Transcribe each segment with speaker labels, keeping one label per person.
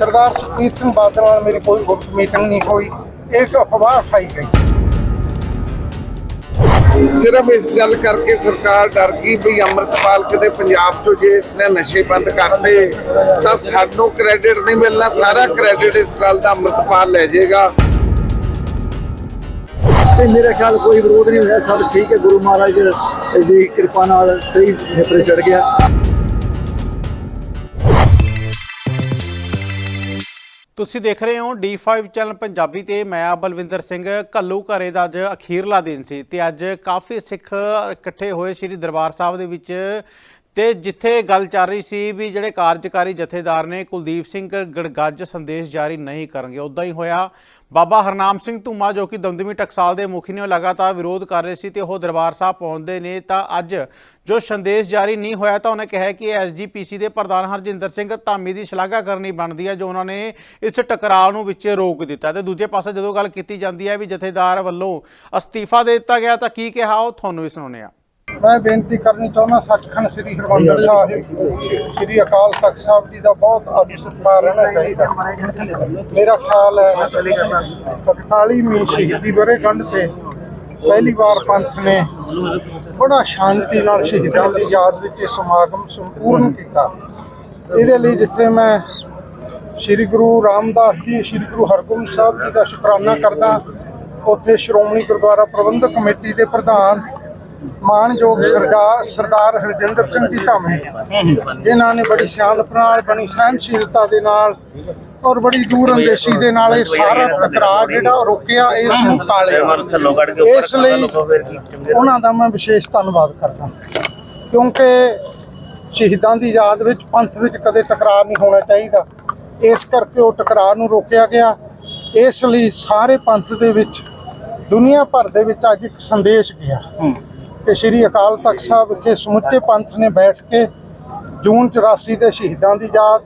Speaker 1: ਸਰਦਾਰ ਸੁਖਬੀਰ ਸਿੰਘ ਬਾਦਲ ਨਾਲ ਮੇਰੀ ਕੋਈ ਗੁਪਤ ਮੀਟਿੰਗ ਨਹੀਂ ਹੋਈ। ਇੱਕ ਅਫਵਾਹ ਉਠਾਈ ਗਈ
Speaker 2: ਸਿਰਫ ਇਸ ਗੱਲ ਕਰਕੇ ਸਰਕਾਰ ਡਰ ਗਈ ਵੀ ਅੰਮ੍ਰਿਤਪਾਲ ਕਿਤੇ ਪੰਜਾਬ ਤੋਂ ਜੇ ਇਸਨੇ ਨਸ਼ੇ ਬੰਦ ਕਰਤੇ ਤਾਂ ਸਾਨੂੰ ਕ੍ਰੈਡਿਟ ਨਹੀਂ ਮਿਲਣਾ ਸਾਰਾ ਕ੍ਰੈਡਿਟ ਇਸ ਗੱਲ ਦਾ ਅੰਮ੍ਰਿਤਪਾਲ ਲੈ ਜਾਏਗਾ।
Speaker 3: ਤੇ ਮੇਰੇ ਖਿਆਲ ਕੋਈ ਵਿਰੋਧ ਨਹੀਂ ਹੋਇਆ ਸਭ ਠੀਕ ਹੈ ਗੁਰੂ ਮਹਾਰਾਜ ਦੀ ਕਿਰਪਾ ਨਾਲ ਸਹੀ ਨੇਪਰੇ ਚੜ ਗਿਆ।
Speaker 4: ਤੁਸੀਂ ਦੇਖ ਰਹੇ ਹੋ D5 ਚੈਨਲ ਪੰਜਾਬੀ ਤੇ ਮੈਂ ਆ ਬਲਵਿੰਦਰ ਸਿੰਘ। ਘੱਲੂ ਘਰੇ ਦਾ ਅੱਜ ਅਖੀਰਲਾ ਦਿਨ ਸੀ ਤੇ ਅੱਜ ਕਾਫੀ ਸਿੱਖ ਇਕੱਠੇ ਹੋਏ ਸ੍ਰੀ ਦਰਬਾਰ ਸਾਹਿਬ ਦੇ ਵਿੱਚ ਤੇ ਜਿੱਥੇ ਗੱਲ ਚੱਲ ਰਹੀ ਸੀ ਵੀ ਜਿਹੜੇ ਕਾਰਜਕਾਰੀ ਜਥੇਦਾਰ ਨੇ ਕੁਲਦੀਪ ਸਿੰਘ, ਗੜਗੱਜ ਸੰਦੇਸ਼ ਜਾਰੀ ਨਹੀਂ ਕਰਨਗੇ ਉਦਾਂ ਹੀ ਹੋਇਆ। ਬਾਬਾ ਹਰਨਾਮ ਸਿੰਘ ਧੂਮਾ, ਜੋ ਕਿ ਦਮਦਮੀ ਟਕਸਾਲ ਦੇ ਮੁਖੀ ਨੇ ਉਹ ਲਗਾਤਾਰ ਵਿਰੋਧ ਕਰ ਰਹੇ ਸੀ ਤੇ ਉਹ ਦਰਬਾਰ ਸਾਹਿਬ ਪਹੁੰਚਦੇ ਨੇ, ਤਾਂ ਅੱਜ ਜੋ ਸੰਦੇਸ਼ ਜਾਰੀ ਨਹੀਂ ਹੋਇਆ, ਤਾਂ ਉਹਨੇ ਕਿਹਾ ਕਿ ਐਸਜੀਪੀਸੀ ਦੇ ਪ੍ਰਧਾਨ ਹਰਜਿੰਦਰ ਸਿੰਘ ਧਾਮੀ ਦੀ ਸ਼ਲਾਘਾ ਕਰਨੀ ਬਣਦੀ ਹੈ ਜੋ ਉਹਨਾਂ ਨੇ ਇਸ ਟਕਰਾਅ ਨੂੰ ਵਿੱਚ ਰੋਕ ਦਿੱਤਾ। ਤੇ ਦੂਜੇ ਪਾਸੇ ਜਦੋਂ ਗੱਲ ਕੀਤੀ ਜਾਂਦੀ ਹੈ ਵੀ ਜਥੇਦਾਰ ਵੱਲੋਂ ਅਸਤੀਫਾ ਦੇ ਦਿੱਤਾ ਗਿਆ, ਤਾਂ ਕੀ ਕਿਹਾ ਉਹ, ਤੁਹਾਨੂੰ ਵੀ ਸੁਣਾਉਂਦੇ ਆ
Speaker 1: ਮੈਂ ਬੇਨਤੀ ਕਰਨੀ ਚਾਹੁੰਦਾ, ਸੱਚਖੰਡ ਸ੍ਰੀ ਹਰਿਮੰਦਰ ਸਾਹਿਬ, ਸ੍ਰੀ ਅਕਾਲ ਤਖਤ ਸਾਹਿਬ ਜੀ ਦਾ ਬਹੁਤ ਆਦਰ ਸਤਿਕਾਰ ਰਹਿਣਾ ਚਾਹੀਦਾ। ਮੇਰਾ ਖਿਆਲ ਹੈ 41ਵੀਂ ਸ਼ਹੀਦੀ ਵਰ੍ਹੇਗੰਢ ਤੇ ਪਹਿਲੀ ਵਾਰ ਪੰਥ ਨੇ ਬੜਾ ਸ਼ਾਂਤੀ ਨਾਲ ਸ਼ਹੀਦਾਂ ਦੀ ਯਾਦ ਵਿੱਚ ਇਹ ਸਮਾਗਮ ਸੰਪੂਰਨ ਕੀਤਾ। ਇਹਦੇ ਲਈ ਜਿੱਥੇ ਮੈਂ ਸ੍ਰੀ ਗੁਰੂ ਰਾਮਦਾਸ ਜੀ, ਸ੍ਰੀ ਗੁਰੂ ਹਰਗੋਬਿੰਦ ਸਾਹਿਬ ਜੀ ਦਾ ਸ਼ੁਕਰਾਨਾ ਕਰਦਾ, ਉੱਥੇ ਸ਼੍ਰੋਮਣੀ ਗੁਰਦੁਆਰਾ ਪ੍ਰਬੰਧਕ ਕਮੇਟੀ ਦੇ ਪ੍ਰਧਾਨ ਮਾਨਯੋਗ ਸਰਦਾਰ ਸਰਦਾਰ ਹਰਜਿੰਦਰ ਸਿੰਘ ਜੀ ਧਾਮੀ। ਇਹਨਾਂ ਨੇ ਬੜੀ ਸਿਆਣਪ ਨਾਲ, ਬੜੀ ਸਹਿਨਸ਼ੀਲਤਾ ਦੇ ਨਾਲ ਔਰ ਬੜੀ ਦੂਰ ਅੰਦੇਸ਼ੀ ਦੇ ਨਾਲ ਇਹ ਸਾਰਾ ਟਕਰਾਅ ਜਿਹੜਾ ਰੋਕਿਆ ਇਸ ਨੂੰ ਟਾਲਿਆ ਇਸ ਲਈ ਉਹਨਾਂ ਦਾ ਮੈਂ ਵਿਸ਼ੇਸ਼ ਧੰਨਵਾਦ ਕਰਦਾ ਕਿਉਂਕਿ ਸ਼ਹੀਦਾਂ ਦੀ ਯਾਦ ਵਿੱਚ, ਪੰਥ ਵਿੱਚ ਕਦੇ ਟਕਰਾਅ ਨਹੀਂ ਹੋਣਾ ਚਾਹੀਦਾ। ਇਸ ਕਰਕੇ ਉਹ ਟਕਰਾਅ ਨੂੰ ਰੋਕਿਆ ਗਿਆ। ਇਸ ਲਈ ਸਾਰੇ ਪੰਥ ਦੇ ਵਿੱਚ, ਦੁਨੀਆ ਭਰ ਦੇ ਵਿੱਚ ਅੱਜ ਇੱਕ ਸੰਦੇਸ਼ ਗਿਆ। ਕਿ ਸ੍ਰੀ ਅਕਾਲ ਤਖਤ ਸਾਹਿਬ ਵਿਖੇ ਸਮੁੱਚੇ ਪੰਥ ਨੇ ਬੈਠ ਕੇ ਜੂਨ 84 ਦੇ ਸ਼ਹੀਦਾਂ ਦੀ ਯਾਦ,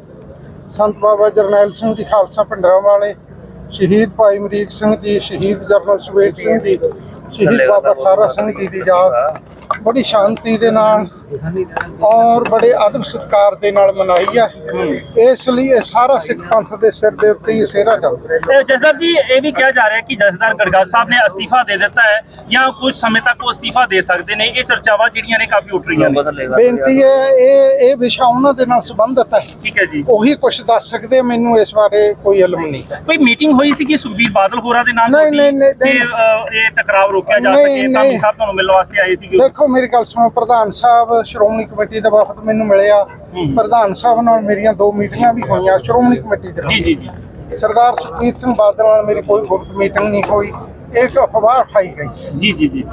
Speaker 1: ਸੰਤ ਬਾਬਾ ਜਰਨੈਲ ਸਿੰਘ ਜੀ ਖਾਲਸਾ ਭਿੰਡਰਾਂ ਵਾਲੇ, ਸ਼ਹੀਦ ਭਾਈ ਅਮਰੀਕ ਸਿੰਘ ਜੀ, ਸ਼ਹੀਦ ਜਰਨਲ ਸੁਵੇਟ ਸਿੰਘ ਜੀ ਸ਼ਹੀਦ ਬਾਬਾ ਖਾਰਾ ਸਿੰਘ ਜੀ ਦੀ ਯਾਦ ਬੜੀ ਸ਼ਾਂਤੀ ਦੇ ਨਾਲ ਔਰ ਬੜੇ ਆਦਰ ਸਤਿਕਾਰ ਦੇ ਨਾਲ ਮਨਾਈ ਹੈ ਇਸ ਲਈ ਇਹ ਸਾਰਾ ਸਿੱਖ ਪੰਥ ਦੇ ਸਿਰ ਦੇ ਉੱਤੇ ਹੀ ਸਿਹਰਾ ਚੱਲਦਾ
Speaker 5: ਇਹ ਜਸਦਰ ਜੀ ਇਹ ਵੀ ਕਿਹਾ ਜਾ ਰਿਹਾ ਹੈ ਕਿ ਜਸਦਾਰ ਗੜਗੜ ਸਾਹਿਬ ਨੇ ਅਸਤੀਫਾ ਦੇ ਦਿੱਤਾ ਹੈ ਜਾਂ ਕੁਝ ਸਮੇਂ ਤੱਕ ਉਹ ਅਸਤੀਫਾ ਦੇ ਸਕਦੇ ਨੇ। ਇਹ ਚਰਚਾਵਾਂ ਜਿਹੜੀਆਂ ਨੇ ਕਾਫੀ ਉੱਠ ਰਹੀਆਂ ਨੇ।
Speaker 1: ਬੇਨਤੀ ਹੈ ਇਹ ਇਹ ਵਿਸ਼ਾ ਉਹਨਾਂ ਦੇ ਨਾਲ ਸੰਬੰਧਿਤ ਹੈ।
Speaker 5: ਠੀਕ ਹੈ ਜੀ।
Speaker 1: ਉਹੀ ਕੁਝ ਦੱਸ ਸਕਦੇ ਮੈਨੂੰ ਇਸ ਬਾਰੇ ਕੋਈ ਇਲਮ ਨਹੀਂ ਹੈ।
Speaker 5: ਕੋਈ ਮੀਟਿੰਗ ਹੋਈ ਸੀ ਕਿ ਸੁਖਬੀਰ ਬਾਦਲ ਹੋਰਾਂ ਦੇ ਨਾਲ
Speaker 1: ਨਹੀਂ, ਨਹੀਂ, ਨਹੀਂ,
Speaker 5: ਕਿ,
Speaker 1: ਨਹੀਂ।
Speaker 5: ਇਹ ਰੋਕਿਆ ਜਾ
Speaker 1: ਨਹੀਂ,
Speaker 5: ਸਕੇ ਧਾਮੀ
Speaker 1: ਨਹੀਂ।
Speaker 5: ਸਾਹਿਬ ਤੁਹਾਨੂੰ ਮਿਲਣ ਵਾਸਤੇ ਆਏ ਸੀ
Speaker 1: ਦੇਖੋ ਮੇਰੀ ਗੱਲ ਸੁਣੋ ਪ੍ਰਧਾਨ ਸਾਹਿਬ ਸ਼੍ਰੋਮਣੀ ਕਮੇਟੀ ਦਾ ਵਫਦ ਮੈਨੂੰ ਮਿਲਿਆ। ਪ੍ਰਧਾਨ ਸਾਹਿਬ ਨਾਲ ਮੇਰੀਆਂ ਦੋ ਮੀਟਿੰਗਾਂ ਵੀ ਹੋਈਆਂ ਸ਼੍ਰੋਮਣੀ ਕਮੇਟੀ ਦੇ।
Speaker 5: ਜੀ ਜੀ ਜੀ।
Speaker 1: ਸਰਦਾਰ ਸੁਖਬੀਰ ਸਿੰਘ ਬਾਦਲ ਨਾਲ ਮੇਰੀ ਕੋਈ ਗੁਪਤ ਮੀਟਿੰਗ ਨਹੀਂ ਹੋਈ। ਇੱਕ ਅਫਵਾਹ ਉਠਾਈ ਗਈ ਸੀ।
Speaker 5: ਜੀ ਜੀ ਜੀ।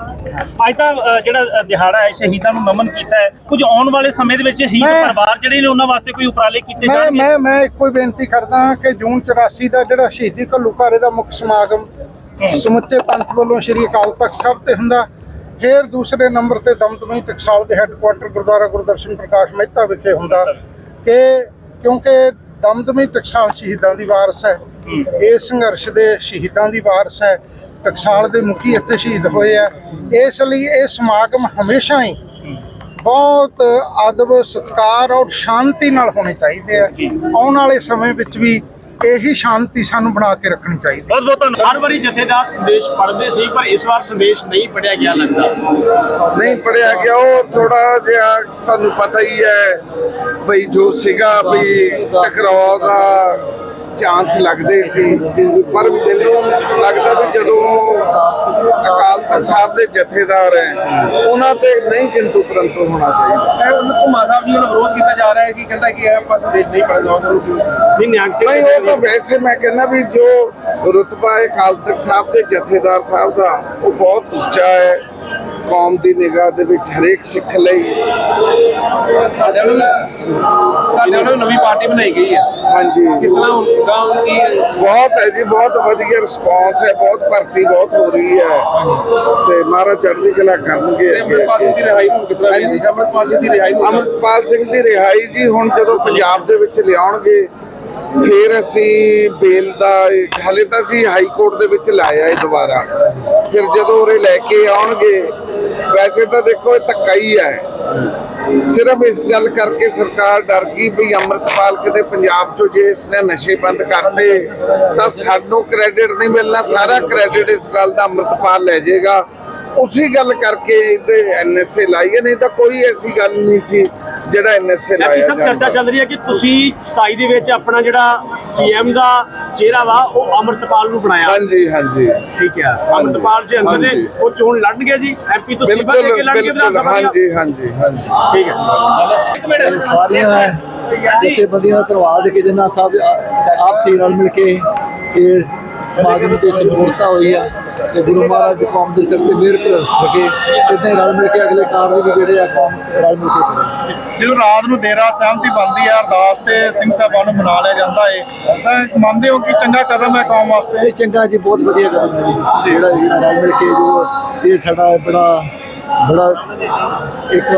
Speaker 5: ਅੱਜ ਤਾਂ ਅ, ਜਿਹੜਾ ਅ, ਦਿਹਾੜਾ ਹੈ ਸ਼ਹੀਦਾਂ ਨੂੰ ਨਮਨ ਕੀਤਾ ਹੈ। ਕੁਝ ਆਉਣ ਵਾਲੇ ਸਮੇਂ ਦੇ ਵਿੱਚ ਸ਼ਹੀਦ
Speaker 1: ਮੈਂ-
Speaker 5: ਪਰਿਵਾਰ ਜਿਹੜੇ ਨੇ ਉਹਨਾਂ ਵਾਸਤੇ ਕੋਈ ਉਪਰਾਲੇ ਕੀਤੇ
Speaker 1: ਮੈਂ
Speaker 5: ਜਾਣਗੇ?
Speaker 1: ਮੈਂ ਮੈਂ ਇੱਕੋ ਹੀ ਬੇਨਤੀ ਕਰਦਾ ਕਿ ਜੂਨ 84 ਦਾ ਜਿਹੜਾ ਸ਼ਹੀਦੀ ਘੱਲੂਘਾਰੇ ਦਾ ਮੁੱਖ ਸਮਾਗਮ ਸਮੁੱਚੇ ਪੰਥ ਵੱਲੋਂ ਸ਼੍ਰੀ ਅਕਾਲ ਤਖਤ ਸਾਹਿਬ ਤੇ ਹੁੰਦਾ ਫਿਰ ਦੂਸਰੇ ਨੰਬਰ ਤੇ ਦਮਦਮੀ ਟਕਸਾਲ ਦੇ ਹੈੱਡਕੁਆਟਰ ਗੁਰਦੁਆਰਾ ਗੁਰਦਰਸ਼ਨ ਪ੍ਰਕਾਸ਼ ਮਹਿਤਾ ਵਿਖੇ ਹੁੰਦਾ ਕਿ ਕਿਉਂਕਿ ਦਮਦਮੀ ਟਕਸਾਲ ਸ਼ਹੀਦਾਂ ਦੀ ਵਾਰਸ ਹੈ ਇਸ ਸੰਘਰਸ਼ ਦੇ ਸ਼ਹੀਦਾਂ ਦੀ ਵਾਰਸ ਹੈ ਟਕਸਾਲ ਦੇ ਮੁਖੀ ਇੱਥੇ ਸ਼ਹੀਦ ਹੋਏ ਆ। ਇਸ ਲਈ ਇਹ ਸਮਾਗਮ ਹਮੇਸ਼ਾ ਹੀ ਬਹੁਤ ਅਦਬ ਸਤਿਕਾਰ ਔਰ ਸ਼ਾਂਤੀ ਨਾਲ ਹੋਣੇ ਚਾਹੀਦੇ ਆ। ਆਉਣ ਵਾਲੇ ਸਮੇਂ ਵਿੱਚ ਵੀ ਇਹੀ ਸ਼ਾਂਤੀ ਸਾਨੂੰ ਬਣਾ ਕੇ ਰੱਖਣੀ ਚਾਹੀਦੀ।
Speaker 5: ਬਹੁਤ ਬਹੁਤ ਧੰਨਵਾਦ।
Speaker 6: ਹਰ ਵਾਰੀ ਜਥੇਦਾਰ ਸੰਦੇਸ਼ ਪੜ੍ਹਦੇ ਸੀ ਪਰ ਇਸ ਵਾਰ ਸੰਦੇਸ਼ ਨਹੀਂ ਪੜਿਆ ਗਿਆ ਲੱਗਦਾ।
Speaker 2: ਨਹੀਂ ਪੜਿਆ ਗਿਆ ਉਹ ਥੋੜਾ ਜਿਹਾ ਤੁਹਾਨੂੰ ਪਤਾ ਹੀ ਹੈ ਬਈ ਜੋ ਸੀਗਾ ਬਈ ਟਕਰਾਅ ਦਾ ਚਾਂਸ ਲੱਗਦੇ ਸੀ ਪਰ ਮੈਨੂੰ ਲੱਗਦਾ ਵੀ ਜਦੋਂ ਅਕਾਲ ਤਖਤ ਸਾਹਿਬ ਦੇ ਜਥੇਦਾਰ ਹੈ ਉਹਨਾਂ ਤੇ ਨਹੀਂ ਕਿੰਤੂ ਪਰੰਤੂ ਹੋਣਾ ਚਾਹੀਦਾ।
Speaker 6: ਇਹ ਉਹਨਾਂ ਘੁਮਾ ਸਾਹਿਬ ਜੀ ਨੂੰ ਵਿਰੋਧ ਕੀਤਾ ਜਾ ਰਿਹਾ ਹੈ ਕਿ ਕਹਿੰਦਾ ਕਿ ਇਹ ਆਪਾਂ ਸੰਦੇਸ਼ ਨਹੀਂ ਪੜ੍ਹਨਾ ਉਹਨਾਂ ਨੂੰ ਕਿਉਂ ਨਹੀਂ ਨਿਹੰਗ ਸਿੰਘ
Speaker 2: ਨਹੀਂ ਉਹ ਤਾਂ ਵੈਸੇ ਮੈਂ ਕਹਿੰਦਾ ਵੀ ਜੋ ਰੁਤਬਾ ਹੈ ਅਕਾਲ ਤਖਤ ਸਾਹਿਬ ਦੇ ਜਥੇਦਾਰ ਸਾਹਿਬ ਦਾ ਉਹ ਬਹੁਤ ਉੱਚਾ ਹੈ। ਕੌਮ ਦੀ ਨਿਗਾਹ ਦੇ ਵਿੱਚ ਹਰੇਕ ਸਿੱਖ ਲਈ।
Speaker 6: ਤੁਹਾਡੇ ਵੱਲੋਂ ਤੁਹਾਡੇ ਵੱਲੋਂ ਨਵੀਂ ਪਾਰਟੀ ਬਣਾਈ ਗਈ ਹੈ।
Speaker 2: ਹਾਂਜੀ।
Speaker 6: ਕਿਸ ਤਰ੍ਹਾਂ ਹੁਣ ਗਾਉਂ ਕੀ ਹੈ?
Speaker 2: ਬਹੁਤ ਹੈ ਜੀ ਬਹੁਤ ਵਧੀਆ ਰਿਸਪਾਂਸ ਹੈ ਬਹੁਤ ਭਰਤੀ ਬਹੁਤ ਹੋ ਰਹੀ ਹੈ। ਤੇ ਮਹਾਰਾਜ ਚੜ੍ਹਦੀ ਕਲਾ ਕਰਨਗੇ
Speaker 6: ਤੇ ਅੰਮ੍ਰਿਤਪਾਲ ਸਿੰਘ ਦੀ ਰਿਹਾਈ ਨੂੰ ਕਿਸ ਤਰ੍ਹਾਂ ਵੇਖਦੇ ਅੰਮ੍ਰਿਤਪਾਲ ਸਿੰਘ ਦੀ ਰਿਹਾਈ ਨੂੰ
Speaker 2: ਅਮਰਪਾਲ ਸਿੰਘ ਦੀ ਰਿਹਾਈ ਜੀ ਹੁਣ ਜਦੋਂ ਪੰਜਾਬ ਦੇ ਵਿੱਚ ਲਿਆਉਣਗੇ ਫਿਰ ਅਸੀਂ ਬੇਲ ਦਾ ਹਲੇ ਤਾਂ ਅਸੀਂ ਹਾਈ ਕੋਰਟ ਦੇ ਵਿੱਚ ਲਾਇਆ ਇਹ ਦੁਬਾਰਾ। ਫਿਰ ਜਦੋਂ ਉਰੇ ਲੈ ਕੇ ਆਉਣਗੇ ਵੈਸੇ ਤਾਂ ਦੇਖੋ ਇਹ ਧੱਕਾ ਹੀ ਹੈ। ਸਿਰਫ ਇਸ ਗੱਲ ਕਰਕੇ ਸਰਕਾਰ ਡਰ ਗਈ ਵੀ ਅੰਮ੍ਰਿਤਪਾਲ ਕਿਤੇ ਪੰਜਾਬ ਚੋਂ ਜੇ ਇਸਨੇ ਨਸ਼ੇ ਬੰਦ ਕਰਤੇ, ਤਾਂ ਸਾਨੂੰ ਕ੍ਰੈਡਿਟ ਨਹੀਂ ਮਿਲਣਾ, ਸਾਰਾ ਕ੍ਰੈਡਿਟ ਇਸ ਗੱਲ ਦਾ ਅੰਮ੍ਰਿਤਪਾਲ ਲੈ ਜਾਏਗਾ। ਉਸੇ ਗੱਲ ਕਰਕੇ ਇਹਦੇ ਐਨਐਸਏ ਲਾਈ ਹੈ, ਨਹੀਂ ਤਾਂ ਕੋਈ ਐਸੀ ਗੱਲ ਨਹੀਂ ਸੀ। ਜਿਹੜਾ ਐਨਐਸਏ ਲਾਇਆ
Speaker 7: ਸਭ ਚਰਚਾ
Speaker 2: ਜਾਂਦਾ
Speaker 7: ਚੱਲ ਰਹੀ ਹੈ ਕਿ ਤੁਸੀਂ 27 ਦੇ ਵਿੱਚ ਆਪਣਾ ਜਿਹੜਾ ਸੀਐਮ ਦਾ ਚਿਹਰਾ ਵਾ ਉਹ ਅਮਰਤਪਾਲ ਨੂੰ ਬਣਾਇਆ।
Speaker 2: ਹਾਂਜੀ ਹਾਂਜੀ।
Speaker 7: ਠੀਕ ਹੈ। ਅਮਰਤਪਾਲ ਜੀ ਅੰਦਰ ਨੇ। ਉਹ ਚੋਣ ਲੜਨਗੇ ਜੀ। ਐਮਪੀ ਤੋਂ ਸਟੀਫਾ ਦੇ ਕੇ ਲੜਨਗੇ ਵਿਧਾਨ ਸਭਾ
Speaker 2: ਹਾਂਜੀ ਹਾਂਜੀ ਹਾਂਜੀ।
Speaker 7: ਠੀਕ ਹੈ।
Speaker 6: ਇੱਕ ਮਿੰਟ।
Speaker 3: ਸਾਰੀਆਂ ਜਥੇਬੰਦੀਆਂ ਦਾ ਧੰਨਵਾਦ ਕਿ ਜਿਨ੍ਹਾਂ ਸਭ ਆਪਸੀ ਨਾਲ ਮਿਲ ਕੇ ਇਸ ਸਮਾਗਮ ਦੀ ਸਮੂਰਤਾ ਹੋਈ ਆ। ਤੇ ਗੁਰੂ ਮਹਾਰਾਜ ਦੀ ਕੌਮ ਦੇ ਸਿਰ ਤੇ ਮਿਹਰ ਰੱਖੇ ਇਦਾਂ ਹੀ ਰਲ ਮਿਲ ਕੇ ਅਗਲੇ ਕਾਰਜ ਵੀ ਜਿਹੜੇ ਆ ਕੌਮ ਰਲ ਮਿਲ ਕੇ ਕਰੇ।
Speaker 8: ਜਦੋਂ ਰਾਤ ਨੂੰ ਦੇਰਾ ਸਹਿਮਤੀ ਬਣਦੀ ਹੈ ਅਰਦਾਸ ਤੇ ਸਿੰਘ ਸਾਹਿਬਾਨ ਨੂੰ ਮਨਾ ਲਿਆ ਜਾਂਦਾ ਹੈ ਤਾਂ ਮੰਨਦੇ ਹੋ ਕਿ ਚੰਗਾ ਕਦਮ ਹੈ ਕੌਮ ਵਾਸਤੇ?
Speaker 3: ਇਹ ਚੰਗਾ ਜੀ ਬਹੁਤ ਵਧੀਆ ਕਦਮ ਹੈ ਜੀ। ਜਿਹੜਾ ਰਲ ਮਿਲ ਕੇ ਜੋ ਇਹ ਸਾਡਾ ਬੜਾ ਬੜਾ ਇੱਕ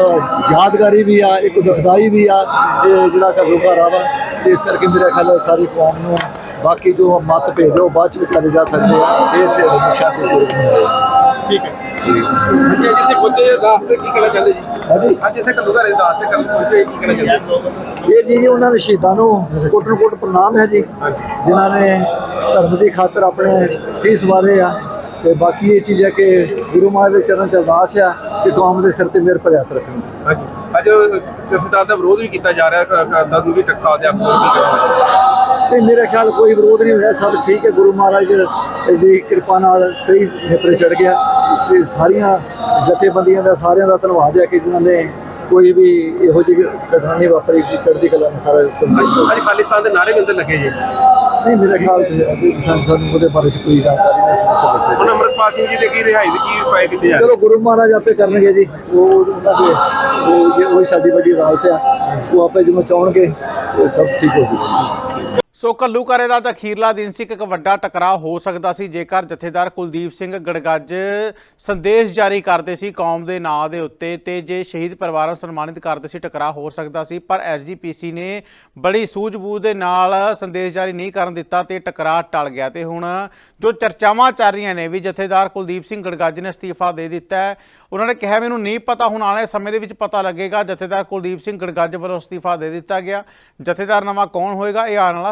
Speaker 3: ਯਾਦਗਾਰੀ ਵੀ ਆ ਇੱਕ ਦੁਖਦਾਈ ਵੀ ਆ ਇਹ ਜਿਹੜਾ ਘਰੋਂ ਘਰ ਆ ਵਾ ਤੇ ਇਸ ਕਰਕੇ ਮੇਰਾ ਖਿਆਲ ਹੈ ਸਾਰੀ ਕੌਮ ਨੂੰ ਬਾਕੀ ਜੋ ਮਤ ਉਹ ਬਾਅਦ ਚ ਵਿਚਾਰੇ ਜਾ ਸਕਦੇ ਆ ਇਹ ਤੇ ਹਮੇਸ਼ਾ ਤੇ
Speaker 8: ਠੀਕ ਹੈ।
Speaker 6: ਹਾਂਜੀ ਅੱਜ ਇੱਥੇ ਪਹੁੰਚੇ ਦਾਸ ਤੇ ਕੀ ਕਹਿਣਾ ਚਾਹੁੰਦੇ ਜੀ?
Speaker 3: ਹਾਂਜੀ?
Speaker 6: ਅੱਜ ਇੱਥੇ ਕੱਲੂ ਘਰੇ ਦਾਸ ਤੇ ਕਰਨ ਪਹੁੰਚੇ ਕੀ ਕਹਿਣਾ ਚਾਹੁੰਦੇ
Speaker 3: ਇਹ ਜੀ ਜੀ ਉਹਨਾਂ ਦੇ ਸ਼ਹੀਦਾਂ ਨੂੰ ਕੋਟ ਨੂੰ ਕੋਟ ਪ੍ਰਣਾਮ ਹੈ ਜੀ। ਜਿਨ੍ਹਾਂ ਨੇ ਧਰਮ ਦੀ ਖਾਤਰ ਆਪਣੇ ਸੀਸ ਵਾਰੇ ਆ। ਤੇ ਬਾਕੀ ਇਹ ਚੀਜ਼ ਹੈ ਕਿ ਗੁਰੂ ਮਹਾਰਾਜ ਦੇ ਚਰਨ ਚ ਅਰਦਾਸ ਆ ਕਿ ਕੌਮ ਦੇ ਸਿਰ ਤੇ ਮਿਹਰ ਭਰਿਆ ਹੱਥ ਰੱਖਣ
Speaker 6: ਹਾਂਜੀ। ਅੱਜ ਜਥੇਦਾਰ ਦਾ ਵਿਰੋਧ ਵੀ ਕੀਤਾ ਜਾ ਰਿਹਾ ਦਦ ਨੂੰ ਵੀ ਟਕਸਾਲ ਦੇ ਆਗੂ ਕੀ ਕਹਿਣਾ
Speaker 3: ਤੇ ਮੇਰਾ ਖਿਆਲ ਕੋਈ ਵਿਰੋਧ ਨਹੀਂ ਹੋਇਆ ਸਭ ਠੀਕ ਹੈ ਗੁਰੂ ਮਹਾਰਾਜ ਦੀ ਕਿਰਪਾ ਨਾਲ ਸਹੀ ਨਿਪਰੇ ਚੜ ਗਿਆ। ਤੇ ਸਾਰੀਆਂ ਜਥੇਬੰਦੀਆਂ ਦਾ ਸਾਰਿਆਂ ਦਾ ਧੰਨਵਾਦ ਹੈ ਕਿ ਜਿਨ੍ਹਾਂ ਨੇ ਕੋਈ ਵੀ ਇਹੋ ਜਿਹੀ ਘਟਨਾ ਨਹੀਂ ਵਾਪਰੀ ਕਿ ਚੜ੍ਹਦੀ ਕਲਾ ਨਾਲ ਸਾਰਾ
Speaker 6: ਅੱਜ ਖਾਲਿਸਤਾਨ ਦੇ ਨਾਰੇ ਵੀ ਅੰਦਰ ਲੱਗੇ ਜੀ।
Speaker 3: ਨਹੀਂ ਮੇਰਾ ਖਿਆਲ ਤੇ ਸਾਨੂੰ ਸਾਨੂੰ ਉਹਦੇ ਬਾਰੇ ਕੋਈ ਜਾਣਕਾਰੀ ਨਹੀਂ ਸੀ।
Speaker 6: ਹੁਣ ਅੰਮ੍ਰਿਤਪਾਲ ਸਿੰਘ ਜੀ ਦੇ ਕੀ ਰਿਹਾਈ ਦੇ ਕੀ ਉਪਾਅ ਕੀਤੇ ਜਾ
Speaker 3: ਚਲੋ ਗੁਰੂ ਮਹਾਰਾਜ ਆਪੇ ਕਰਨਗੇ ਜੀ। ਉਹ ਉਹਨਾਂ ਦੇ ਉਹ ਜੇ ਸਾਡੀ ਵੱਡੀ ਅਦਾਲਤ ਆ। ਉਹ ਆਪੇ ਜਿਵੇਂ ਚਾਹਣਗੇ ਉਹ ਸਭ ਠੀਕ ਹੋ ਜਾਊਗਾ।
Speaker 4: ਸੋ ਘੱਲੂਘਾਰੇ ਦਾ ਤਾਂ ਅਖੀਰਲਾ ਦਿਨ ਸੀ ਕਿ ਇੱਕ ਵੱਡਾ ਟਕਰਾਅ ਹੋ ਸਕਦਾ ਸੀ, ਜੇਕਰ ਜਥੇਦਾਰ ਕੁਲਦੀਪ ਸਿੰਘ ਗੜਗੱਜ ਸੰਦੇਸ਼ ਜਾਰੀ ਕਰਦੇ ਸੀ ਕੌਮ ਦੇ ਨਾਂ ਦੇ ਉੱਤੇ, ਤੇ ਜੇ ਸ਼ਹੀਦ ਪਰਿਵਾਰ ਨੂੰ ਸਨਮਾਨਿਤ ਕਰਦੇ ਸੀ, ਟਕਰਾਅ ਹੋ ਸਕਦਾ ਸੀ, ਪਰ ਐਸਜੀਪੀਸੀ ਨੇ ਬੜੀ ਸੂਝ-ਬੂਝ ਦੇ ਨਾਲ ਸੰਦੇਸ਼ ਜਾਰੀ ਨਹੀਂ ਕਰਨ ਦਿੱਤਾ ਤੇ ਟਕਰਾਅ ਟਲ ਗਿਆ। ਤੇ ਹੁਣ ਜੋ ਚਰਚਾਵਾਂ ਚੱਲ ਰਹੀਆਂ ਨੇ, ਵੀ ਜਥੇਦਾਰ ਕੁਲਦੀਪ ਸਿੰਘ ਗੜਗੱਜ ਨੇ ਅਸਤੀਫਾ ਦੇ ਦਿੱਤਾ ਹੈ, ਉਹਨਾਂ ਨੇ ਕਿਹਾ, ਮੈਨੂੰ ਨਹੀਂ ਪਤਾ, ਹੁਣ ਆਉਣ ਵਾਲੇ ਸਮੇਂ ਦੇ ਵਿੱਚ ਪਤਾ ਲੱਗੇਗਾ, ਜਥੇਦਾਰ ਕੁਲਦੀਪ ਸਿੰਘ ਗੜਗੱਜ ਵੱਲੋਂ ਅਸਤੀਫਾ ਦੇ ਦਿੱਤਾ ਗਿਆ। ਜਥੇਦਾਰ ਨਵਾਂ ਕੌਣ ਹੋਏਗਾ, ਇਹ ਆਉਣ ਵਾਲਾ